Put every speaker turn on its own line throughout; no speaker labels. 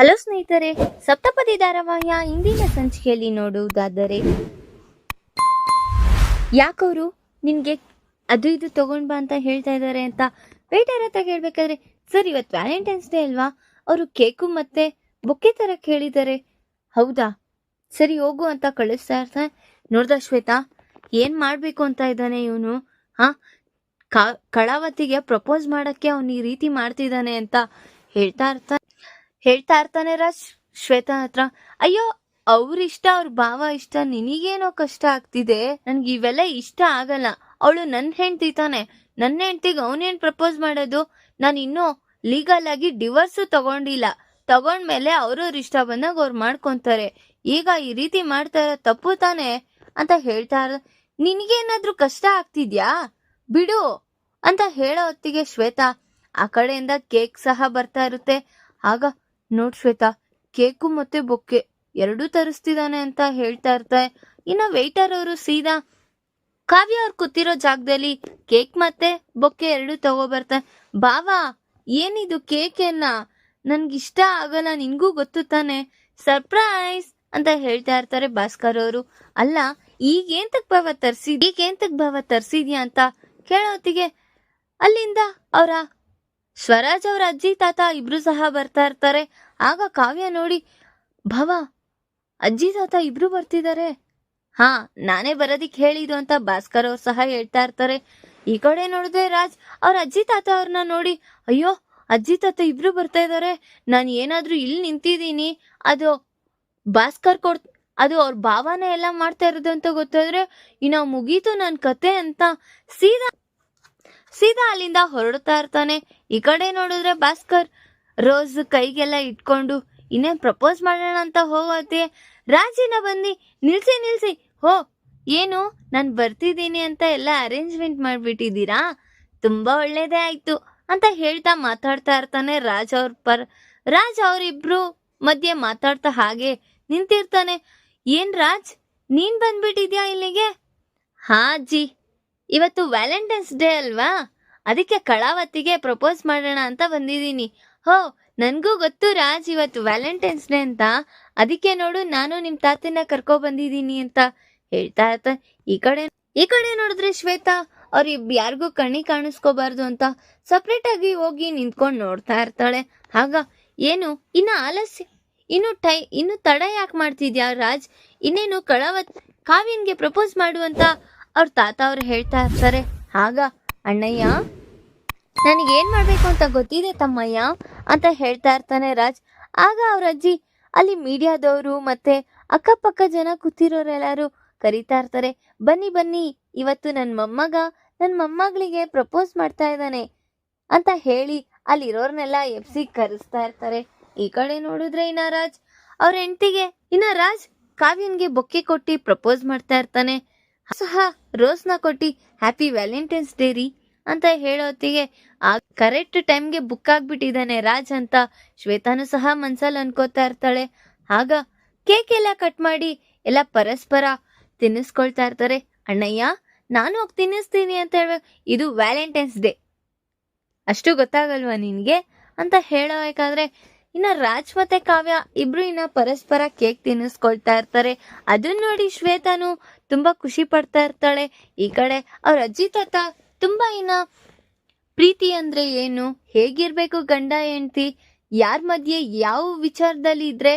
Hello ಸ್ನೇಹಿತರೆ, ಸಪ್ತಪದಿ ಧಾರಾವಾಹಿಯ ಇಂದಿನ ಸಂಚಿಕೆಯಲ್ಲಿ ನೋಡುವುದಾದರೆ ಯಾಕವರು ನಿನ್ಗೆ ಅದು ಇದು ತಗೊಂಡ್ ಬಾ ಅಂತ ಹೇಳ್ತಾ ಇದ್ದಾರೆ ಅಂತ ವೇಟರ್ ಹತ್ರ ಕೇಳ್ಬೇಕಾದ್ರೆ ಸರ್ ಇವತ್ತು ವ್ಯಾಲೆಂಟೈನ್ಸ್ ಡೇ ಅಲ್ವಾ? ಅವರು ಕೇಕು ಮತ್ತೆ ಬೊಕ್ಕೆ ತರ ಕೇಳಿದ್ದಾರೆ. ಹೌದಾ? ಸರಿ ಹೋಗು ಅಂತ ಕಳಿಸ್ತಾ ಇರ್ತಾ ನೋಡ್ದ ಶ್ವೇತಾ, ಏನ್ ಮಾಡ್ಬೇಕು ಅಂತ ಇದ್ದಾನೆ ಇವನು? ಹಾ? ಕಳಾವತಿಗೆ ಪ್ರಪೋಸ್ ಮಾಡಕ್ಕೆ ಅವನು ಈ ರೀತಿ ಮಾಡ್ತಿದ್ದಾನೆ ಅಂತ ಹೇಳ್ತಾ ಇರ್ತಾನೆ. ಹೇಳ್ತಾ ಇರ್ತಾನೆ ರಾಜ್ ಶ್ವೇತಾ ಹತ್ರ. ಅಯ್ಯೋ, ಅವ್ರ ಇಷ್ಟ, ಅವ್ರ ಭಾವ ಇಷ್ಟ, ನಿನಗೇನೋ ಕಷ್ಟ ಆಗ್ತಿದೆ? ನನ್ಗೆ ಇವೆಲ್ಲ ಇಷ್ಟ ಆಗಲ್ಲ. ಅವಳು ನನ್ನ ಹೆಂಡ್ತಿ ತಾನೆ. ನನ್ನ ಹೆಂಡ್ತಿಗೆ ಅವನೇನ್ ಪ್ರಪೋಸ್ ಮಾಡೋದು? ನಾನು ಇನ್ನೂ ಲೀಗಲ್ ಆಗಿ ಡಿವೋರ್ಸು ತಗೊಂಡಿಲ್ಲ. ತಗೊಂಡ್ಮೇಲೆ ಅವ್ರವ್ರ ಇಷ್ಟ ಬಂದಾಗ ಅವ್ರು ಮಾಡ್ಕೊಂತಾರೆ. ಈಗ ಈ ರೀತಿ ಮಾಡ್ತಾರ ತಪ್ಪು ತಾನೆ? ಅಂತ ಹೇಳ್ತಾ ಇರೋ ನಿನಗೇನಾದ್ರೂ ಕಷ್ಟ ಆಗ್ತಿದ್ಯಾ? ಬಿಡು, ಅಂತ ಹೇಳೋ ಹೊತ್ತಿಗೆ ಶ್ವೇತಾ ಆ ಕಡೆಯಿಂದ ಕೇಕ್ ಸಹ ಬರ್ತಾ ಇರುತ್ತೆ. ಆಗ ನೋಡ್ ಶ್ವೇತಾ, ಕೇಕು ಮತ್ತೆ ಬೊಕ್ಕೆ ಎರಡೂ ತರಿಸ್ತಿದ್ದಾನೆ ಅಂತ ಹೇಳ್ತಾ ಇರ್ತಾರೆ ಇನ್ನ ವೇಟರ್ ಅವರು ಸೀದಾ ಕಾವ್ಯ ಅವ್ರು ಕೂತಿರೋ ಜಾಗದಲ್ಲಿ ಕೇಕ್ ಮತ್ತೆ ಬೊಕ್ಕೆ ಎರಡು ತಗೋಬರ್ತಾರೆ ಬಾವಾ, ಏನಿದು ಕೇಕ್ ಎಲ್ಲ ನನ್ಗಿಷ್ಟ ಆಗಲ್ಲ, ನಿನ್ಗೂ ಗೊತ್ತು ತಾನೆ. ಸರ್ಪ್ರೈಸ್ ಅಂತ ಹೇಳ್ತಾ ಇರ್ತಾರೆ ಭಾಸ್ಕರ್ ಅವರು. ಅಲ್ಲ, ಈಗೇಂತಕ್ ಭಾವ ತರ್ಸಿದ್, ಈಗೇಂತಕ್ ಭಾವ ತರ್ಸಿದ್ಯಾ ಅಂತ ಕೇಳೋತ್ತಿಗೆ ಅಲ್ಲಿಂದ ಅವರ ಸ್ವರಾಜ್ ಅವ್ರ ಅಜ್ಜಿ, ತಾತ ಇಬ್ರು ಸಹ ಬರ್ತಾ ಇರ್ತಾರೆ. ಆಗ ಕಾವ್ಯ ನೋಡಿ, ಭವ, ಅಜ್ಜಿ, ತಾತ ಇಬ್ರು ಬರ್ತಿದ್ದಾರೆ ಹಾ, ನಾನೇ ಬರೋದಿಕ್ ಹೇಳಿದ್ದು ಅಂತ ಭಾಸ್ಕರ್ ಅವ್ರು ಸಹ ಹೇಳ್ತಾ ಇರ್ತಾರೆ. ಈ ಕಡೆ ನೋಡಿದ್ರೆ ರಾಜ್ ಅವ್ರ ಅಜ್ಜಿ, ತಾತ ಅವ್ರನ್ನ ನೋಡಿ, ಅಯ್ಯೋ, ಅಜ್ಜಿ, ತಾತ ಇಬ್ರು ಬರ್ತಾ ಇದ್ದಾರೆ ನಾನು ಏನಾದ್ರೂ ಇಲ್ಲಿ ನಿಂತಿದ್ದೀನಿ. ಅದು ಭಾಸ್ಕರ್ ಕೊಡ್, ಅದು ಅವ್ರ ಭಾವನೆ ಎಲ್ಲ ಮಾಡ್ತಾ ಇರೋದು ಅಂತ ಗೊತ್ತಾದ್ರೆ, ಇನ್ನ ಮುಗೀತು ನನ್ನ ಕತೆ ಅಂತ ಸೀದಾ ಸೀದಾ ಅಲ್ಲಿಂದ ಹೊರಡ್ತಾ ಇರ್ತಾನೆ. ಈ ಕಡೆ ನೋಡಿದ್ರೆ ಭಾಸ್ಕರ್ ರೋಸ್ ಕೈಗೆಲ್ಲ ಇಟ್ಕೊಂಡು, ಇನ್ನೇನ್ ಪ್ರಪೋಸ್ ಮಾಡೋಣ ಅಂತ ಹೋಗೋತಿ ರಾಜಿನ ಬಂದು ನಿಲ್ಸಿ ನಿಲ್ಸಿ. ಹೋ, ಏನು? ನಾನು ಬರ್ತಿದ್ದೀನಿ ಅಂತ ಎಲ್ಲ ಅರೇಂಜ್ಮೆಂಟ್ ಮಾಡ್ಬಿಟ್ಟಿದ್ದೀರಾ? ತುಂಬಾ ಒಳ್ಳೇದೇ ಆಯ್ತು ಅಂತ ಹೇಳ್ತಾ ಮಾತಾಡ್ತಾ ಇರ್ತಾನೆ ರಾಜ್ ಅವ್ರ ಪರ್. ರಾಜ್ ಅವರಿಬ್ರು ಮಧ್ಯೆ ಮಾತಾಡ್ತಾ ಹಾಗೆ ನಿಂತಿರ್ತಾನೆ. ಏನ್ ರಾಜ್? ನೀನ್ ಬಂದ್ಬಿಟ್ಟಿದ್ಯಾ ಇಲ್ಲಿಗೆ? ಹಾ ಅಜ್ಜಿ. ಇವತ್ತು ವ್ಯಾಲೆಂಟೈನ್ಸ್ ಡೇ ಅಲ್ವಾ? ಅದಕ್ಕೆ ಕಳಾವತಿಗೆ ಪ್ರಪೋಸ್ ಮಾಡೋಣ ಅಂತ ಬಂದಿದ್ದೀನಿ. ಹೋ, ನನಗೂ ಗೊತ್ತು ರಾಜ್ ಇವತ್ತು ವ್ಯಾಲೆಂಟೈನ್ಸ್ ಡೇ ಅಂತ. ಅದಕ್ಕೆ ನೋಡು, ನಾನು ನಿಮ್ಮ ತಾತನ ಕರ್ಕೊ ಬಂದಿದ್ದೀನಿ ಅಂತ ಹೇಳ್ತಾ ಇರ್ತ. ಈ ಕಡೆ ಈ ಕಡೆ ನೋಡಿದ್ರೆ ಶ್ವೇತಾ, ಅವ್ರ ಯಾರಿಗೂ ಕಣ್ಣಿ ಕಾಣಿಸ್ಕೋಬಾರ್ದು ಅಂತ ಸಪ್ರೇಟ್ ಆಗಿ ಹೋಗಿ ನಿಂತ್ಕೊಂಡು ನೋಡ್ತಾ ಇರ್ತಾಳೆ. ಆಗ, ಏನು, ಇನ್ನು ಆಲಸ್ಯ, ಇನ್ನು ಟೈ, ಇನ್ನು ತಡ ಯಾಕೆ ಮಾಡ್ತಿದ್ಯಾ ರಾಜ್? ಇನ್ನೇನು ಕಳವತ್, ಕಾವ್ಯನ್ಗೆ ಪ್ರಪೋಸ್ ಮಾಡು ಅಂತ ಅವ್ರ ತಾತ ಅವ್ರು ಹೇಳ್ತಾ ಇರ್ತಾರೆ, ಆಗ ಅಣ್ಣಯ್ಯ, ನನಗೆ ಏನ್ ಮಾಡ್ಬೇಕು ಅಂತ ಗೊತ್ತಿದೆ ತಮ್ಮಯ್ಯ? ಅಂತ ಹೇಳ್ತಾ ಇರ್ತಾನೆ ರಾಜ್. ಆಗ ಅವ್ರ ಅಜ್ಜಿ, ಅಲ್ಲಿ ಮೀಡಿಯಾದವರು ಮತ್ತೆ ಅಕ್ಕಪಕ್ಕ ಜನ ಕೂತಿರೋರೆಲ್ಲರೂ ಕರೀತಾ ಇರ್ತಾರೆ, ಬನ್ನಿ ಬನ್ನಿ, ಇವತ್ತು ನನ್ನ ಮೊಮ್ಮಗ ನನ್ನ ಮೊಮ್ಮಗಳಿಗೆ ಪ್ರಪೋಸ್ ಮಾಡ್ತಾ ಇದ್ದಾನೆ ಅಂತ ಹೇಳಿ ಅಲ್ಲಿರೋರ್ನೆಲ್ಲ ಎಬ್ಸಿ ಕರೆಸ್ತಾ ಇರ್ತಾರೆ. ಈ ಕಡೆ ನೋಡಿದ್ರೆ ಇನ್ನ ರಾಜ್, ಅವ್ರ ಹೆಂಡತಿಗೆ, ಇನ್ನ ರಾಜ್ ಕಾವ್ಯನ್ಗೆ ಬೊಕ್ಕೆ ಕೊಟ್ಟು ಪ್ರಪೋಸ್ ಮಾಡ್ತಾ ಇರ್ತಾನೆ. ಸಹ ರೋಸ್ನ ಕೊಟ್ಟಿ ಹ್ಯಾಪಿ ವ್ಯಾಲೆಂಟೈನ್ಸ್ ಡೇ ರೀ ಅಂತ ಹೇಳೋತ್ತಿಗೆ ಆ ಕರೆಕ್ಟ್ ಟೈಮ್ಗೆ ಬುಕ್ ಆಗ್ಬಿಟ್ಟಿದ್ದಾನೆ ರಾಜ್ ಅಂತ. ಶ್ವೇತಾನು ಸಹ ಮನ್ಸಲ್ಲಿ ಅನ್ಕೋತಾ ಇರ್ತಾಳೆ. ಆಗ ಕೇಕ್ ಎಲ್ಲ ಕಟ್ ಮಾಡಿ ಎಲ್ಲ ಪರಸ್ಪರ ತಿನ್ನಿಸ್ಕೊಳ್ತಾ ಇರ್ತಾರೆ. ಅಣ್ಣಯ್ಯ, ನಾನು ಹೋಗಿ ತಿನ್ನಿಸ್ತೀನಿ ಅಂತ ಹೇಳ್ಬೇಕು ಇದು ವ್ಯಾಲೆಂಟೈನ್ಸ್ ಡೇ ಅಷ್ಟು ಗೊತ್ತಾಗಲ್ವಾ ನಿನಗೆ? ಅಂತ ಹೇಳಬೇಕಾದ್ರೆ ಇನ್ನ ರಾಜ್ ಮತ್ತೆ ಕಾವ್ಯ ಇಬ್ರು ಇನ್ನ ಪರಸ್ಪರ ಕೇಕ್ ತಿನ್ನಿಸ್ಕೊಳ್ತಾ ಇರ್ತಾರೆ. ಅದನ್ನ ನೋಡಿ ಶ್ವೇತಾನು ತುಂಬಾ ಖುಷಿ ಪಡ್ತಾ ಇರ್ತಾಳೆ. ಈ ಕಡೆ ಅವ್ರ ಅಜ್ಜಿ ತಾತ ತುಂಬಾ ಇನ್ನ ಪ್ರೀತಿ ಅಂದ್ರೆ ಏನು, ಹೇಗಿರ್ಬೇಕು ಗಂಡ ಹೆಂಡತಿ, ಯಾರ ಮಧ್ಯೆ ಯಾವ ವಿಚಾರದಲ್ಲಿ ಇದ್ರೆ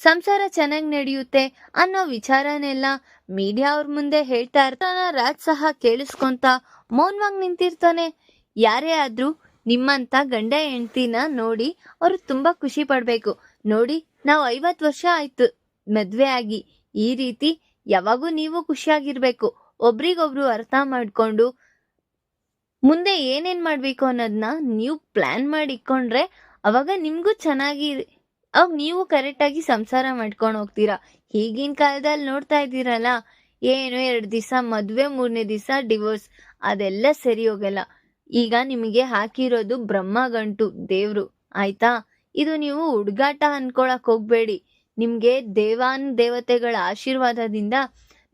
ಸಂಸಾರ ಚೆನ್ನಾಗಿ ನಡೆಯುತ್ತೆ ಅನ್ನೋ ವಿಚಾರನೆಲ್ಲ ಮೀಡಿಯಾ ಅವ್ರ ಮುಂದೆ ಹೇಳ್ತಾ ಇರ್ತಾನ. ರಾಜ್ ಸಹ ಕೇಳಿಸ್ಕೊಂತ ಮೌನವಾಗಿ ನಿಂತಿರ್ತಾನೆ. ಯಾರೇ ಆದ್ರೂ ನಿಮ್ಮಂತ ಗಂಡ ಹೆಂಡ್ತಿನ ನೋಡಿ ಅವರು ತುಂಬಾ ಖುಷಿ ಪಡ್ಬೇಕು. ನೋಡಿ, ನಾವು ಐವತ್ ವರ್ಷ ಆಯ್ತು, ಮದ್ವೆ ಆಗಿ. ಈ ರೀತಿ ಯಾವಾಗೂ ನೀವು ಖುಷಿಯಾಗಿರ್ಬೇಕು. ಒಬ್ರಿಗೊಬ್ರು ಅರ್ಥ ಮಾಡ್ಕೊಂಡು ಮುಂದೆ ಏನೇನ್ ಮಾಡ್ಬೇಕು ಅನ್ನೋದನ್ನ ನೀವು ಪ್ಲಾನ್ ಮಾಡಿ ಇಟ್ಕೊಂಡ್ರೆ ಅವಾಗ ನಿಮ್ಗೂ ಚೆನ್ನಾಗಿ ಅವಾಗ ನೀವು ಕರೆಕ್ಟ್ ಆಗಿ ಸಂಸಾರ ಮಾಡ್ಕೊಂಡು ಹೋಗ್ತೀರಾ. ಈಗಿನ ಕಾಲದಲ್ಲಿ ನೋಡ್ತಾ ಇದ್ದೀರಲ್ಲ, ಏನು ಎರಡು ದಿವಸ ಮದ್ವೆ, ಮೂರನೇ ದಿವಸ ಡಿವೋರ್ಸ್, ಅದೆಲ್ಲ ಸರಿ ಹೋಗಲ್ಲ. ಈಗ ನಿಮಗೆ ಹಾಕಿರೋದು ಬ್ರಹ್ಮ ಗಂಟು ದೇವ್ರು, ಆಯ್ತಾ? ಇದು ನೀವು ಹುಡುಗಾಟ ಅನ್ಕೊಳಕ್ ಹೋಗ್ಬೇಡಿ. ನಿಮ್ಗೆ ದೇವಾನ್ ದೇವತೆಗಳ ಆಶೀರ್ವಾದದಿಂದ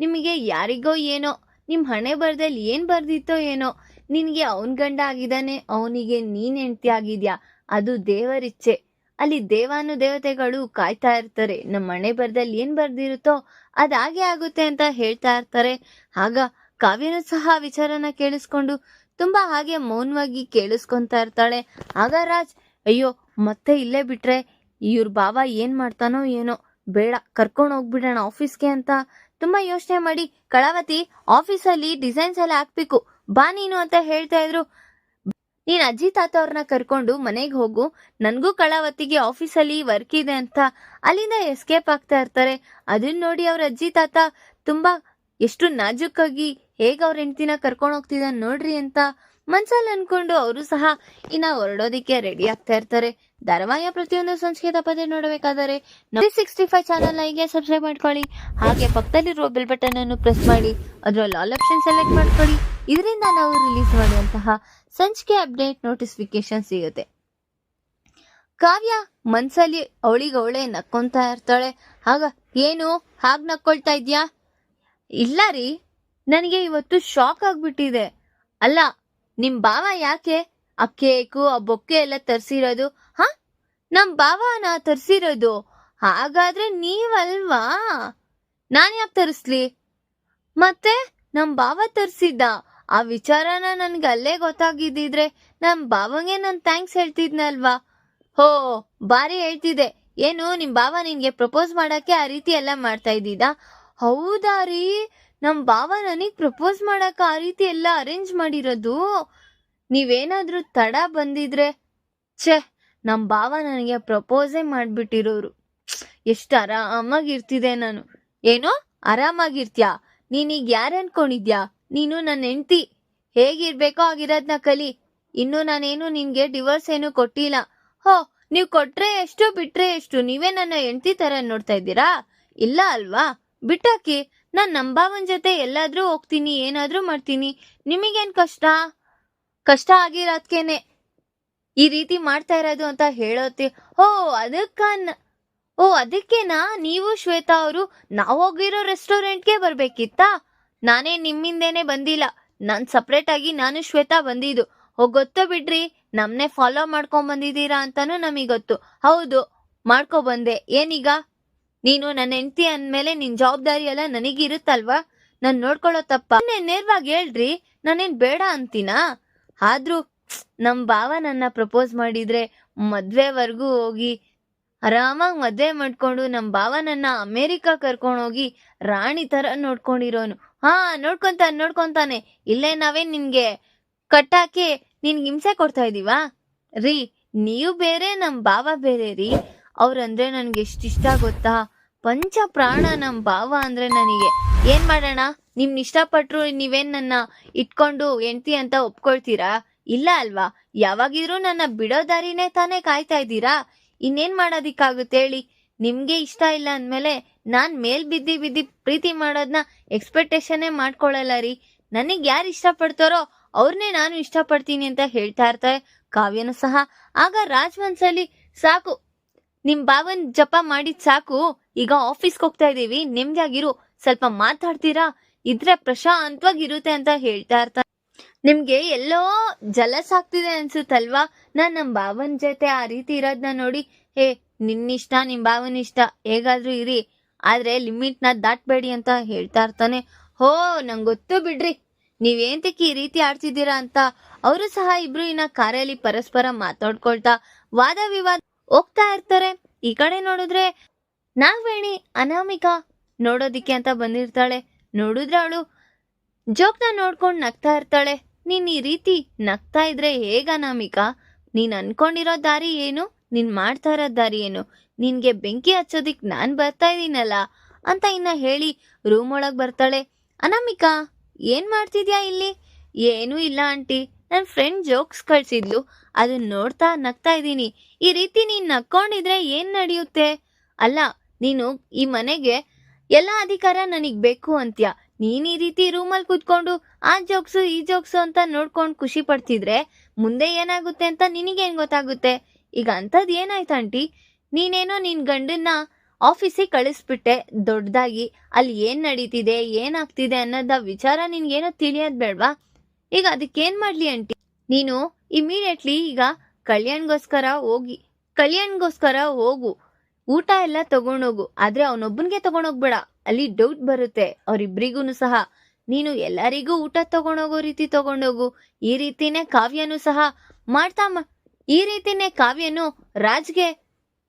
ನಿಮಗೆ ಯಾರಿಗೋ ಏನೋ, ನಿಮ್ ಹಣೆ ಬರ್ದಲ್ಲಿ ಏನ್ ಬರ್ದಿತ್ತೋ ಏನೋ, ನಿನ್ಗೆ ಅವನ್ ಗಂಡ ಆಗಿದ್ದಾನೆ, ಅವನಿಗೆ ನೀನ್ ಹೆಂಡತಿ ಆಗಿದ್ಯಾ? ಅದು ದೇವರಿಚ್ಛೆ. ಅಲ್ಲಿ ದೇವಾನು ದೇವತೆಗಳು ಕಾಯ್ತಾ ಇರ್ತಾರೆ ನಮ್ಮ ಹಣೆ ಬರ್ದಲ್ಲಿ ಏನ್ ಬರ್ದಿರುತ್ತೋ ಅದಾಗೆ ಆಗುತ್ತೆ ಅಂತ ಹೇಳ್ತಾ ಇರ್ತಾರೆ. ಆಗ ಕಾವ್ಯನು ಸಹ ವಿಚಾರನ ಕೇಳಿಸ್ಕೊಂಡು ತುಂಬಾ ಹಾಗೆ ಮೌನವಾಗಿ ಕೇಳಿಸ್ಕೊಂತಾ ಇರ್ತಾಳೆ. ಆಗ ರಾಜ್, ಅಯ್ಯೋ, ಮತ್ತೆ ಇಲ್ಲೇ ಬಿಟ್ರೆ ಇವ್ರ ಬಾವ ಏನ್ ಮಾಡ್ತಾನೋ ಏನೋ, ಬೇಡ, ಕರ್ಕೊಂಡು ಹೋಗ್ಬಿಡೋಣ ಆಫೀಸ್ಗೆ ಅಂತ. ತುಂಬಾ ಯೋಚನೆ ಮಾಡಿ, ಕಳಾವತಿ, ಆಫೀಸಲ್ಲಿ ಡಿಸೈನ್ಸ್ ಎಲ್ಲ ಹಾಕ್ಬೇಕು, ಬಾ ನೀನು ಅಂತ ಹೇಳ್ತಾ ಇದ್ರು. ನೀನ್ ಅಜ್ಜಿ ತಾತ ಅವ್ರನ್ನ ಕರ್ಕೊಂಡು ಮನೆಗೆ ಹೋಗು, ನನ್ಗೂ ಕಳಾವತಿಗೆ ಆಫೀಸಲ್ಲಿ ವರ್ಕ್ ಇದೆ ಅಂತ. ಅಲ್ಲಿಂದ ಎಸ್ಕೇಪ್ ಆಗ್ತಾ ಇರ್ತಾರೆ. ಅದನ್ನ ನೋಡಿ ಅವ್ರ ಅಜ್ಜಿ ತಾತ ತುಂಬಾ ಎಷ್ಟು ನಾಜೂಕಾಗಿ ಹೇಗ್ ಅವ್ರ ಹೆಂಡತಿನ ಕರ್ಕೊಂಡು ಹೋಗ್ತಿದ್ದಾನೆ ನೋಡ್ರಿ ಅಂತ ಮನ್ಸಲ್ಲಿ ಅನ್ಕೊಂಡು ಅವರು ಸಹ ಇನ್ನ ಹೊರಡೋದಿಕ್ಕೆ ರೆಡಿ ಆಗ್ತಾ ಇರ್ತಾರೆ. ಧಾರಾವಾಹಿಯ ಪ್ರತಿಯೊಂದು ಸಂಸ್ಕೃತ ಪದ ನೋಡಬೇಕಾದರೆ ಸಿಕ್ಸ್ಟಿ ಫೈವ್ ಚಾನಲ್ ಹೀಗೆ ಸಬ್ಸ್ಕ್ರೈಬ್ ಮಾಡ್ಕೊಳ್ಳಿ. ಹಾಗೆ ಪಕ್ಕದಲ್ಲಿರುವ ಬೆಲ್ ಬಟನ್ ಅನ್ನು ಪ್ರೆಸ್ ಮಾಡಿ. ಅದರಲ್ಲಿ ಆಲ್ ಆಪ್ಷನ್ ಸೆಲೆಕ್ಟ್ ಮಾಡ್ಕೊಳ್ಳಿ. ಇದರಿಂದ ನಾವು ರಿಲೀಸ್ ಮಾಡುವಂತಹ ಸಂಚಿಕೆ ಅಪ್ಡೇಟ್ ನೋಟಿಫಿಕೇಶನ್ ಸಿಗುತ್ತೆ. ಕಾವ್ಯ ಮನ್ಸಲ್ಲಿ ಅವಳಿಗೆ ಅವಳೇ ನಕ್ಕೊಂತ ಇರ್ತಾಳೆ. ಆಗ ಏನು? ಹಾಗೆ ನಕ್ಕೊಳ್ತಾ ಇದ್ಯಾ? ಇಲ್ಲ ರೀ. ನನಗೆ ಇವತ್ತು ಶಾಕ್ ಆಗ್ಬಿಟ್ಟಿದೆ. ಅಲ್ಲ, ನಿಮ್ ಬಾವ ಯಾಕೆ? ಆ ಕೇಕು ಆ ಬೊಕ್ಕೆ ಎಲ್ಲ ತರ್ಸಿರೋದು? ಹ? ನಮ್ ಬಾವನ ತರ್ಸಿರೋದು? ಹಾಗಾದ್ರೆ ನೀವಲ್ವಾ? ನಾನ್ ಯಾಕೆ ತರಿಸ್ಲಿ? ಮತ್ತೆ ನಮ್ ಬಾವ ತರ್ಸಿದ್ದ? ಆ ವಿಚಾರನ ನನ್ಗೆ ಅಲ್ಲೇ ಗೊತ್ತಾಗಿದ್ದಿದ್ರೆ ನಮ್ ಬಾವಂಗೆ ನಾನು ಥ್ಯಾಂಕ್ಸ್ ಹೇಳ್ತಿದ್ನಲ್ವಾ? ಹೋ ಬಾರಿ ಹೇಳ್ತಿದ್ದೆ ಏನು, ನಿಮ್ ಬಾವ ನಿನ್ಗೆ ಪ್ರಪೋಸ್ ಮಾಡಕ್ಕೆ ಆ ರೀತಿ ಎಲ್ಲ ಮಾಡ್ತಾ ಇದ್ದಿದ್ದ ಹೌದಾ ರೀ? ನಮ್ ಭಾವ ನನಗ್ ಪ್ರಪೋಸ್ ಮಾಡಕ್ ಆ ರೀತಿ ಎಲ್ಲ ಅರೇಂಜ್ ಮಾಡಿರೋದು. ನೀವೇನಾದ್ರೂ ತಡ ಬಂದಿದ್ರೆ, ಛೆ, ನಮ್ ಭಾವ ನನಗೆ ಪ್ರಪೋಸೇ ಮಾಡ್ಬಿಟ್ಟಿರೋರು. ಎಷ್ಟು ಆರಾಮಾಗಿರ್ತಿದೆ ನಾನು. ಏನೋ, ಆರಾಮಾಗಿರ್ತ್ಯಾ? ನೀನೀಗ ಯಾರು ಅನ್ಕೊಂಡಿದ್ಯಾ? ನೀನು ನನ್ನ ಹೆಂಡ್ತಿ. ಹೇಗಿರ್ಬೇಕೋ ಆಗಿರೋದ್ನ ಕಲಿ. ಇನ್ನು ನಾನೇನು ನಿನ್ಗೆ ಡಿವೋರ್ಸ್ ಏನು ಕೊಟ್ಟಿಲ್ಲ. ಹೋ, ನೀವು ಕೊಟ್ರೆ ಎಷ್ಟು ಬಿಟ್ರೆ ಎಷ್ಟು. ನೀವೇ ನನ್ನ ಹೆಂಡ್ತಿ ತರ ನೋಡ್ತಾ ಇದ್ದೀರಾ? ಇಲ್ಲ ಅಲ್ವಾ? ಬಿಟ್ಟಾಕಿ. ನಾನ್ ನಂಬಾವನ್ ಜೊತೆ ಎಲ್ಲಾದ್ರೂ ಹೋಗ್ತೀನಿ, ಏನಾದ್ರೂ ಮಾಡ್ತೀನಿ. ನಿಮಗೇನ್ ಕಷ್ಟ? ಕಷ್ಟ ಆಗಿರೋದ್ಕೇನೆ ಈ ರೀತಿ ಮಾಡ್ತಾ ಇರೋದು ಅಂತ ಹೇಳೋತಿ. ಓ ಅದಕ್ಕ ಓ, ಅದಕ್ಕೇನಾ? ನೀವು ಶ್ವೇತಾ ಅವರು, ನಾವು ಹೋಗಿರೋ ರೆಸ್ಟೋರೆಂಟ್ಗೆ ಬರ್ಬೇಕಿತ್ತಾ? ನಾನೇ ನಿಮ್ಮಿಂದೇನೆ ಬಂದಿಲ್ಲ. ನಾನ್ ಸಪ್ರೇಟ್ ಆಗಿ ನಾನು ಶ್ವೇತಾ ಬಂದಿದ್ದು. ಓ ಗೊತ್ತು ಬಿಡ್ರಿ, ನಮ್ನೆ ಫಾಲೋ ಮಾಡ್ಕೊಂಡ್ ಬಂದಿದ್ದೀರಾ ಅಂತಾನು ನಮಗ್ ಗೊತ್ತು ಹೌದು, ಮಾಡ್ಕೊ ಬಂದೆ. ಏನೀಗ? ನೀನು ನನ್ನ ಹೆಂಡತಿ ಅಂದ್ಮೇಲೆ ನಿನ್ ಜವಾಬ್ದಾರಿ ಎಲ್ಲ ನನಗಿರುತ್ತಲ್ವಾ? ನಾನ್ ನೋಡ್ಕೊಳ್ಳೋ ತಪ್ಪ. ನೇರವಾಗಿ ಹೇಳ್ರಿ, ನಾನೇನ್ ಬೇಡ ಅಂತೀನಾ? ಆದ್ರೂ, ನಮ್ ಭಾವ ನನ್ನ ಪ್ರಪೋಸ್ ಮಾಡಿದ್ರೆ ಮದ್ವೆವರೆಗೂ ಹೋಗಿ, ಆರಾಮಾಗಿ ಮದ್ವೆ ಮಾಡ್ಕೊಂಡು ನಮ್ ಭಾವ ನನ್ನ ಅಮೇರಿಕಾ ಕರ್ಕೊಂಡು ಹೋಗಿ ರಾಣಿ ತರ ನೋಡ್ಕೊಂಡಿರೋನು. ಹಾ ನೋಡ್ಕೊಂತಾನೆ ನೋಡ್ಕೊಂತಾನೆ. ಇಲ್ಲೇ ನಾವೇ ನಿನ್ಗೆ ಕಟ್ಟಾಕಿ ನಿನ್ಗೆ ಹಿಂಸೆ ಕೊಡ್ತಾ ಇದೀವಾ? ರೀ, ನೀವು ಬೇರೆ, ನಮ್ ಭಾವ ಬೇರೆ ರೀ. ಅವ್ರಂದ್ರೆ ನನ್ಗೆ ಎಷ್ಟಿಷ್ಟ ಗೊತ್ತಾ? ಪಂಚ ಪ್ರಾಣ ನಮ್ ಭಾವ ಅಂದ್ರೆ ನನಗೆ. ಏನ್ ಮಾಡೋಣ? ನಿಮ್ನ ಇಷ್ಟಪಟ್ರು ನೀವೇನ್ ನನ್ನ ಇಟ್ಕೊಂಡು ಹೆಂಡ್ತಿ ಅಂತ ಒಪ್ಕೊಳ್ತೀರಾ? ಇಲ್ಲ ಅಲ್ವಾ? ಯಾವಾಗಿದ್ರೂ ನನ್ನ ಬಿಡೋ ದಾರಿನೇ ತಾನೇ ಕಾಯ್ತಾ ಇದ್ದೀರಾ? ಇನ್ನೇನ್ ಮಾಡೋದಿಕ್ಕಾಗುತ್ತೆ ಹೇಳಿ? ನಿಮ್ಗೆ ಇಷ್ಟ ಇಲ್ಲ ಅಂದ್ಮೇಲೆ ನಾನ್ ಮೇಲ್ ಬಿದ್ದಿ ಬಿದ್ದಿ ಪ್ರೀತಿ ಮಾಡೋದನ್ನ ಎಕ್ಸ್ಪೆಕ್ಟೇಷನ್ನೇ ಮಾಡ್ಕೊಳಲ್ಲ ರೀ. ನನಗ್ ಯಾರು ಇಷ್ಟಪಡ್ತಾರೋ ಅವ್ರನ್ನೇ ನಾನು ಇಷ್ಟಪಡ್ತೀನಿ ಅಂತ ಹೇಳ್ತಾ ಇರ್ತಾರೆ ಕಾವ್ಯನು ಸಹ. ಆಗ ರಾಜ್ ಮನ್ಸಲ್ಲಿ ಸಾಕು, ನಿಮ್ ಬಾವನ್ ಜಪ ಮಾಡಿದ್ ಸಾಕು. ಈಗ ಆಫೀಸ್ಗೆ ಹೋಗ್ತಾ ಇದೀವಿ. ನಿಮ್ದಾಗಿರು ಸ್ವಲ್ಪ ಮಾತಾಡ್ತೀರಾ? ಇದ್ರೆ ಪ್ರಶಾಂತವಾಗಿರುತ್ತೆ ಅಂತ ಹೇಳ್ತಾ ಇರ್ತಾರೆ. ನಿಮ್ಗೆ ಎಲ್ಲೋ ಜಲಸ್ ಆಗ್ತಿದೆ ಅನ್ಸುತ್ತಲ್ವಾ? ನಾನ್ ನಮ್ ಭಾವನ್ ಜೊತೆ ಆ ರೀತಿ ಇರೋದ್ನ ನೋಡಿ. ಹೇ, ನಿನ್ನಿಷ್ಟ, ನಿಮ್ ಭಾವನ ಇಷ್ಟ. ಹೇಗಾದ್ರೂ ಇರಿ. ಆದ್ರೆ ಲಿಮಿಟ್ನ ದಾಟ್ಬೇಡಿ ಅಂತ ಹೇಳ್ತಾ ಇರ್ತಾನೆ. ಹೋ, ನಂಗ್ ಗೊತ್ತು ಬಿಡ್ರಿ. ನೀವೇಂತಕ್ಕೆ ಈ ರೀತಿ ಆಡ್ತಿದ್ದೀರಾ ಅಂತ. ಅವರು ಸಹ ಇಬ್ರು ಇನ್ನ ಕಾರಲ್ಲಿ ಪರಸ್ಪರ ಮಾತಾಡ್ಕೊಳ್ತಾ ವಾದ ವಿವಾದ ಹೋಗ್ತಾ ಇರ್ತಾರೆ. ಈ ಕಡೆ ನೋಡಿದ್ರೆ ನಾಗವೇಣಿ ಅನಾಮಿಕಾ ನೋಡೋದಿಕ್ಕೆ ಅಂತ ಬಂದಿರ್ತಾಳೆ. ನೋಡಿದ್ರೆ ಅವಳು ಜೋಕ್ನ ನೋಡ್ಕೊಂಡು ನಗ್ತಾ ಇರ್ತಾಳೆ. ನೀನು ಈ ರೀತಿ ನಗ್ತಾ ಇದ್ರೆ ಹೇಗ ಅನಾಮಿಕಾ? ನೀನ್ ಅನ್ಕೊಂಡಿರೋ ದಾರಿ ಏನು? ನೀನ್ ಮಾಡ್ತಾ ಇರೋ ದಾರಿ ಏನು? ನಿನಗೆ ಬೆಂಕಿ ಹಚ್ಚೋದಿಕ್ ನಾನು ಬರ್ತಾ ಇದ್ದೀನಲ್ಲ ಅಂತ ಇನ್ನ ಹೇಳಿ ರೂಮ್ ಒಳಗೆ ಬರ್ತಾಳೆ. ಅನಾಮಿಕಾ, ಏನು ಮಾಡ್ತಿದ್ಯಾ ಇಲ್ಲಿ? ಏನೂ ಇಲ್ಲ ಆಂಟಿ. ನನ್ನ ಫ್ರೆಂಡ್ ಜೋಕ್ಸ್ ಕಳ್ಸಿದ್ಲು. ಅದನ್ನ ನೋಡ್ತಾ ನಗ್ತಾ ಇದ್ದೀನಿ ಈ ರೀತಿ ನೀನ್ ನಕ್ಕೊಂಡಿದ್ರೆ ಏನ್ ನಡೆಯುತ್ತೆ? ಅಲ್ಲ ನೀನು ಈ ಮನೆಗೆ ಎಲ್ಲ ಅಧಿಕಾರ ನನಗ್ ಬೇಕು ಅಂತ್ಯ. ನೀನ್ ಈ ರೀತಿ ರೂಮಲ್ಲಿ ಕೂತ್ಕೊಂಡು ಆ ಜೋಕ್ಸು, ಈ ಜೋಕ್ಸು ಅಂತ ನೋಡ್ಕೊಂಡು ಖುಷಿ ಪಡ್ತಿದ್ರೆ ಮುಂದೆ ಏನಾಗುತ್ತೆ ಅಂತ ನಿನಗೇನ್ ಗೊತ್ತಾಗುತ್ತೆ? ಈಗ ಅಂಥದ್ದು ಏನಾಯ್ತು ಆಂಟಿ? ನೀನೇನೋ ನಿನ್ ಗಂಡನ್ನ ಆಫೀಸಿಗೆ ಕಳಿಸ್ಬಿಟ್ಟೆ ದೊಡ್ಡದಾಗಿ ಅಲ್ಲಿ ಏನ್ ನಡೀತಿದೆ, ಏನಾಗ್ತಿದೆ ಅನ್ನೋದ ವಿಚಾರ ನಿನ್ಗೇನೋ ತಿಳಿಯೋದ್ ಬೇಡ್ವಾ? ಈಗ ಅದಕ್ಕೇನ್ ಮಾಡ್ಲಿ ಆಂಟಿ? ನೀನು ಇಮಿಡಿಯೇಟ್ಲಿ ಈಗ ಕಲ್ಯಾಣ್ಗೋಸ್ಕರ ಹೋಗಿ, ಕಲ್ಯಾಣ್ಗೋಸ್ಕರ ಹೋಗು. ಊಟ ಎಲ್ಲ ತಗೊಂಡೋಗು, ಆದ್ರೆ ಅವನೊಬ್ಬನ್ಗೆ ತಗೊಂಡೋಗ್ಬೇಡ. ಅಲ್ಲಿ ಡೌಟ್ ಬರುತ್ತೆ. ಅವ್ರಿಬ್ರಿಗೂ ಸಹ. ನೀನು ಎಲ್ಲರಿಗೂ ಊಟ ತಗೊಂಡೋಗೋ ರೀತಿ ತಗೊಂಡೋಗು. ಈ ರೀತಿನೇ ಕಾವ್ಯನು ಸಹ ಮಾಡ್ತಾ ಈ ರೀತಿನೇ ಕಾವ್ಯನು ರಾಜ್ಗೆ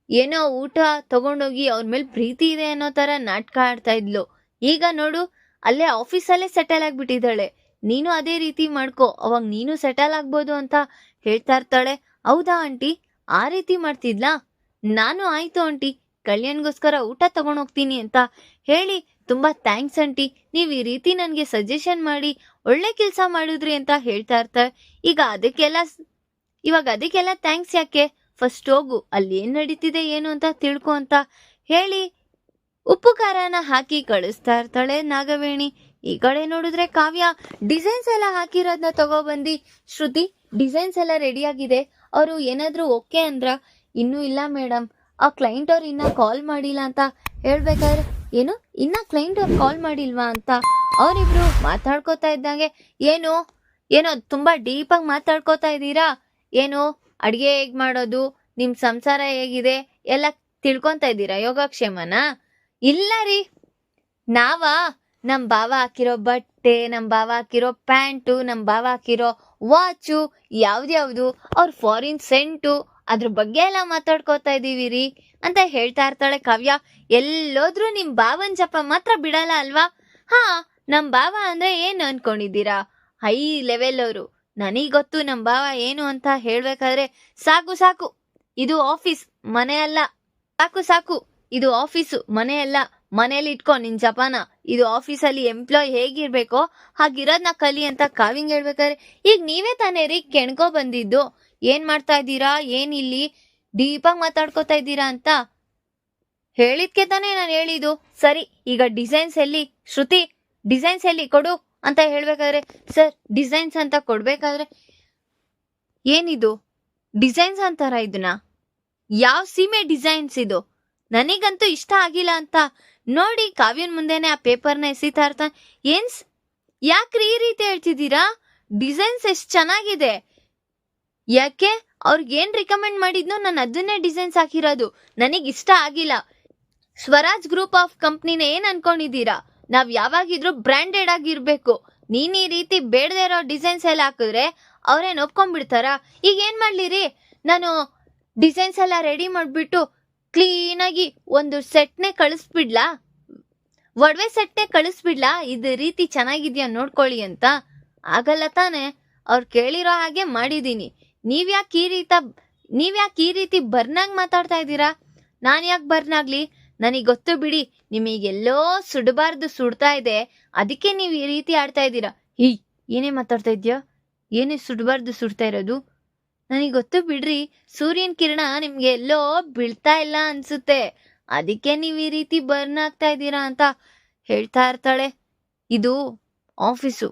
ಏನೋ ಊಟ ತಗೊಂಡೋಗಿ ಅವ್ರ ಮೇಲೆ ಪ್ರೀತಿ ಇದೆ ಅನ್ನೋ ತರ ನಾಟಕ ಆಡ್ತಾ ಇದ್ಲು. ಈಗ ನೋಡು, ಅಲ್ಲೇ ಆಫೀಸಲ್ಲೇ ಸೆಟಲ್ ಆಗ್ಬಿಟ್ಟಿದ್ದಾಳೆ. ನೀನು ಅದೇ ರೀತಿ ಮಾಡ್ಕೋ. ಅವಾಗ ನೀನು ಸೆಟಲ್ ಆಗ್ಬೋದು ಅಂತ ಹೇಳ್ತಾ ಇರ್ತಾಳೆ. ಹೌದಾ ಆಂಟಿ? ಆ ರೀತಿ ಮಾಡ್ತಿದ್ಲಾ? ನಾನು ಆಯಿತು, ಆಂಟಿ. ಕಲ್ಯಾಣ್ಗೋಸ್ಕರ ಊಟ ತಗೊಂಡೋಗ್ತೀನಿ ಅಂತ ಹೇಳಿ ತುಂಬಾ ಥ್ಯಾಂಕ್ಸ್, ಆಂಟಿ. ನೀವು ಈ ರೀತಿ ನನಗೆ ಸಜೆಷನ್ ಮಾಡಿ ಒಳ್ಳೆ ಕೆಲಸ ಮಾಡಿದ್ರಿ ಅಂತ ಹೇಳ್ತಾ ಇರ್ತಾರೆ ಈಗ ಅದಕ್ಕೆಲ್ಲ ಇವಾಗ ಅದಕ್ಕೆಲ್ಲ ಥ್ಯಾಂಕ್ಸ್ ಯಾಕೆ? ಫಸ್ಟ್ ಹೋಗು, ಅಲ್ಲಿ ಏನು ನಡೀತಿದೆ, ಏನು ಅಂತ ತಿಳ್ಕೊ ಅಂತ ಹೇಳಿ ಉಪ್ಪು ಖಾರನ ಹಾಕಿ ಕಳಿಸ್ತಾ ಇರ್ತಾಳೆ ನಾಗವೇಣಿ. ಈ ಕಡೆ ನೋಡಿದ್ರೆ ಕಾವ್ಯ ಡಿಸೈನ್ಸ್ ಎಲ್ಲ ಹಾಕಿರೋದನ್ನ ತಗೊಬಂದು ಶ್ರುತಿ, ಡಿಸೈನ್ಸ್ ಎಲ್ಲ ರೆಡಿ ಆಗಿದೆ. ಅವರು ಏನಾದರೂ ಓಕೆ ಅಂದ್ರ? ಇನ್ನೂ ಇಲ್ಲ ಮೇಡಮ್ ಆ ಕ್ಲೈಂಟ್ ಅವ್ರು ಇನ್ನ ಕಾಲ್ ಮಾಡಿಲ್ಲ ಅಂತ ಹೇಳ್ಬೇಕಾದ್ರೆ, ಏನು? ಇನ್ನ ಕ್ಲೈಂಟ್ ಅವ್ರು ಕಾಲ್ ಮಾಡಿಲ್ವಾ ಅಂತ? ಅವರಿಬ್ರು ಮಾತಾಡ್ಕೋತಾ ಇದ್ದಂಗೆ, ಏನು? ಏನೋ, ತುಂಬಾ ಡೀಪಾಗಿ ಮಾತಾಡ್ಕೋತಾ ಇದ್ದೀರಾ? ಏನು? ಅಡಿಗೆ ಹೇಗ್ ಮಾಡೋದು? ನಿಮ್ ಸಂಸಾರ ಹೇಗಿದೆ? ಎಲ್ಲ ತಿಳ್ಕೊಂತ ಇದ್ದೀರಾ? ಯೋಗಕ್ಷೇಮನ? ಇಲ್ಲ ರೀ. ನಾವಾ? ನಮ್ ಬಾವ ಹಾಕಿರೋ ಬಟ್ಟೆ, ನಮ್ ಬಾವ ಹಾಕಿರೋ ಪ್ಯಾಂಟು, ನಮ್ ಬಾವ ಹಾಕಿರೋ ವಾಚು, ಯಾವ್ದ್ಯಾವ್ದು? ಅವ್ರ ಫಾರಿನ್ ಸೆಂಟು ಅದ್ರ ಬಗ್ಗೆ ಎಲ್ಲ ಮಾತಾಡ್ಕೋತಾ ಇದೀವಿ ರೀ ಅಂತ ಹೇಳ್ತಾ ಇರ್ತಾಳೆ ಕಾವ್ಯ. ಎಲ್ಲೋದ್ರೂ ನಿಮ್ ಬಾವನ್ ಜಪ ಮಾತ್ರ ಬಿಡಲ್ಲ ಅಲ್ವಾ? ಹಾ, ನಮ್ ಬಾವ ಅಂದ್ರೆ ಏನ್ ಅನ್ಕೊಂಡಿದ್ದೀರಾ? ಹೈ ಲೆವೆಲ್ ಅವರು. ನನಗ್ ಗೊತ್ತು ನಮ್ ಬಾವ ಏನು ಅಂತ ಹೇಳ್ಬೇಕಾದ್ರೆ ಸಾಕು ಸಾಕು, ಇದು ಆಫೀಸ್ ಮನೆ ಅಲ್ಲ. ಸಾಕು ಸಾಕು, ಇದು ಆಫೀಸು ಮನೆ ಅಲ್ಲ. ಮನೇಲಿ ಇಟ್ಕೊ ನಿನ್ ಜಪಾನ. ಇದು ಆಫೀಸಲ್ಲಿ ಎಂಪ್ಲಾಯ್ ಹೇಗಿರ್ಬೇಕೋ ಹಾಗಿರೋದ್ನ ಕಲಿ ಅಂತ ಕಾವಿಂಗ್ ಹೇಳ್ಬೇಕಾದ್ರೆ, ಈಗ ನೀವೇ ತಾನೇ ರೀ ಕೆಣ್ಕೊ ಬಂದಿದ್ದು. ಏನ್ ಮಾಡ್ತಾ ಇದ್ದೀರಾ? ಏನ್ ಇಲ್ಲಿ? ಡೀಪಾಗಿ ಮಾತಾಡ್ಕೋತಾ ಇದ್ದೀರಾ ಅಂತ ಹೇಳಿದ್ಕೆ ತಾನೇ ನಾನು ಹೇಳಿದ್ದು. ಸರಿ, ಈಗ ಡಿಸೈನ್ಸ್ ಎಲ್ಲಿ? ಶ್ರುತಿ ಡಿಸೈನ್ಸ್ ಎಲ್ಲಿ ಕೊಡು ಅಂತ ಹೇಳ್ಬೇಕಾದ್ರೆ, ಸರ್ ಡಿಸೈನ್ಸ್ ಅಂತ ಕೊಡ್ಬೇಕಾದ್ರೆ ಏನಿದು? ಡಿಸೈನ್ಸ್ ಅಂತಾರ ಇದನ್ನ ಯಾವ ಸೀಮೆ ಡಿಸೈನ್ಸ್ ಇದು? ನನಗಂತೂ ಇಷ್ಟ ಆಗಿಲ್ಲ ಅಂತ. ನೋಡಿ, ಕಾವ್ಯನ್ ಮುಂದೆನೆ ಆ ಪೇಪರ್ನ ಎಸಿತಾ ಇರ್ತಾನೆ. ಏನ್ಸ್, ಯಾಕ್ರಿ ಈ ರೀತಿ ಹೇಳ್ತಿದ್ದೀರಾ? ಡಿಸೈನ್ಸ್ ಎಷ್ಟು ಚೆನ್ನಾಗಿದೆ. ಯಾಕೆ? ಅವ್ರಿಗೆ ಏನ್ ರಿಕಮೆಂಡ್ ಮಾಡಿದ್ನೋ ನಾನು ಅದನ್ನೇ ಡಿಸೈನ್ಸ್ ಹಾಕಿರೋದು. ನನಗೆ ಇಷ್ಟ ಆಗಿಲ್ಲ. ಸ್ವರಾಜ್ ಗ್ರೂಪ್ ಆಫ್ ಕಂಪ್ನಿನ ಏನ್ ಅನ್ಕೊಂಡಿದ್ದೀರಾ? ನಾವ್ ಯಾವಾಗಿದ್ರೂ ಬ್ರ್ಯಾಂಡೆಡ್ ಆಗಿರಬೇಕು. ನೀನ್ ಈ ರೀತಿ ಬೇಡದೇ ಇರೋ ಡಿಸೈನ್ಸ್ ಎಲ್ಲ ಹಾಕಿದ್ರೆ ಅವ್ರೇನ್ ಒಪ್ಕೊಂಡ್ಬಿಡ್ತಾರ ಈಗ ಏನ್ ಮಾಡ್ಲಿರಿ? ನಾನು ಡಿಸೈನ್ಸ್ ಎಲ್ಲ ರೆಡಿ ಮಾಡ್ಬಿಟ್ಟು ಕ್ಲೀನಾಗಿ ಒಂದು ಸೆಟ್ನೇ ಕಳಿಸ್ಬಿಡ್ಲಾ? ಒಡವೆ ಸೆಟ್ನೇ ಕಳಿಸ್ಬಿಡ್ಲಾ? ಇದು ರೀತಿ ಚೆನ್ನಾಗಿದೆಯಾ ನೋಡ್ಕೊಳ್ಳಿ ಅಂತ? ಆಗಲ್ಲ ತಾನೆ. ಅವ್ರು ಕೇಳಿರೋ ಹಾಗೆ ಮಾಡಿದೀನಿ ನೀವ್ಯಾಕೆ ಈ ರೀತ, ನೀವ್ಯಾಕೆ ಈ ರೀತಿ ಬರ್ನಾಗ್ ಮಾತಾಡ್ತಾ ಇದ್ದೀರಾ? ನಾನು ಯಾಕೆ ಬರ್ನಾಗ್ಲಿ? ನನಗೆ ಗೊತ್ತು ಬಿಡಿ, ನಿಮಗೆಲ್ಲೋ ಸುಡಬಾರ್ದು ಸುಡ್ತಾ ಇದೆ. ಅದಕ್ಕೆ ನೀವು ಈ ರೀತಿ ಆಡ್ತಾ ಇದ್ದೀರಾ? ಹೀ, ಏನೇ ಮಾತಾಡ್ತಾ ಇದ್ಯಾ? ಏನೇ ಸುಡಬಾರ್ದು ಸುಡ್ತಾ ಇರೋದು? ನನಗೆ ಗೊತ್ತು ಬಿಡ್ರಿ, ಸೂರ್ಯನ ಕಿರಣ ನಿಮ್ಗೆ ಎಲ್ಲೋ ಬೀಳ್ತಾ ಇಲ್ಲ ಅನ್ಸುತ್ತೆ. ಅದಕ್ಕೆ ನೀವು ಈ ರೀತಿ ಬರ್ನ್ ಆಗ್ತಾ ಇದ್ದೀರಾ ಅಂತ ಹೇಳ್ತಾ ಇರ್ತಾಳೆ. ಇದು ಆಫೀಸು.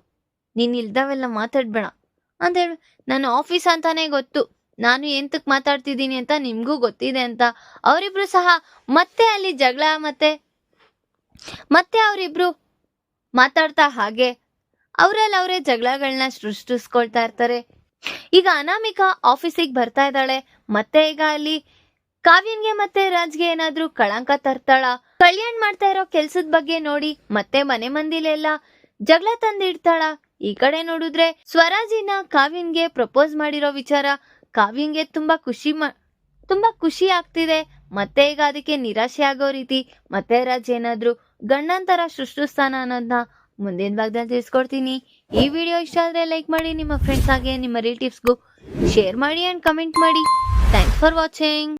ನೀನ್ ಇಲ್ದವೆಲ್ಲ ಮಾತಾಡ್ಬೇಡ. ಅಂತ ಹೇಳಿ ನನ್ನ ಆಫೀಸ್ ಅಂತಾನೆ ಗೊತ್ತು. ನಾನು ಎಂತಕ್ ಮಾತಾಡ್ತಿದ್ದೀನಿ ಅಂತ ನಿಮಗೂ ಗೊತ್ತಿದೆ ಅಂತ. ಅವರಿಬ್ರು ಸಹ ಮತ್ತೆ ಅಲ್ಲಿ ಜಗಳ ಮತ್ತೆ ಮತ್ತೆ ಅವರಿಬ್ರು ಮಾತಾಡ್ತಾ ಹಾಗೆ ಅವರಲ್ಲಿ ಅವರೇ ಜಗಳಗಳನ್ನ ಸೃಷ್ಟಿಸ್ಕೊಳ್ತಾ ಇರ್ತಾರೆ. ಈಗ ಅನಾಮಿಕಾ ಆಫೀಸಿಗೆ ಬರ್ತಾ ಇದ್ದಾಳೆ. ಮತ್ತೆ ಈಗ ಅಲ್ಲಿ ಕಾವ್ಯನ್ಗೆ ಮತ್ತೆ ರಾಜ್ಗೆ ಏನಾದ್ರೂ ಕಳಂಕ ತರ್ತಾಳ? ಕಲ್ಯಾಣ್ ಮಾಡ್ತಾ ಇರೋ ಕೆಲ್ಸದ ಬಗ್ಗೆ ನೋಡಿ ಮತ್ತೆ ಮನೆ ಮಂದಿಲೆಲ್ಲ ಜಗಳ ತಂದಿಡ್ತಾಳ? ಈ ಕಡೆ ನೋಡಿದ್ರೆ ಸ್ವರಾಜಿನ ಕಾವ್ಯನ್ಗೆ ಪ್ರಪೋಸ್ ಮಾಡಿರೋ ವಿಚಾರ ಕಾವ್ಯನ್ಗೆ ತುಂಬಾ ಖುಷಿ ತುಂಬಾ ಖುಷಿ ಆಗ್ತಿದೆ. ಮತ್ತೆ ಈಗ ಅದಕ್ಕೆ ನಿರಾಶೆ ಆಗೋ ರೀತಿ ಮತ್ತೆ ರಾಜ್ ಏನಾದ್ರೂ ಗಂಡಂತರ ಸೃಷ್ಟಿಸ್ತಾನ ಅನ್ನೋದನ್ನ ಮುಂದಿನ ಭಾಗದಲ್ಲಿ ತಿಳಿಸ್ಕೊಡ್ತೀನಿ. ಈ ವಿಡಿಯೋ ಇಷ್ಟ ಆದ್ರೆ ಲೈಕ್ ಮಾಡಿ, ನಿಮ್ಮ ಫ್ರೆಂಡ್ಸ್ ಹಾಗೆ ನಿಮ್ಮ ರಿಲೇಟಿವ್ಸ್ಗೂ ಶೇರ್ ಮಾಡಿ ಅಂಡ್ ಕಮೆಂಟ್ ಮಾಡಿ. Thanks for watching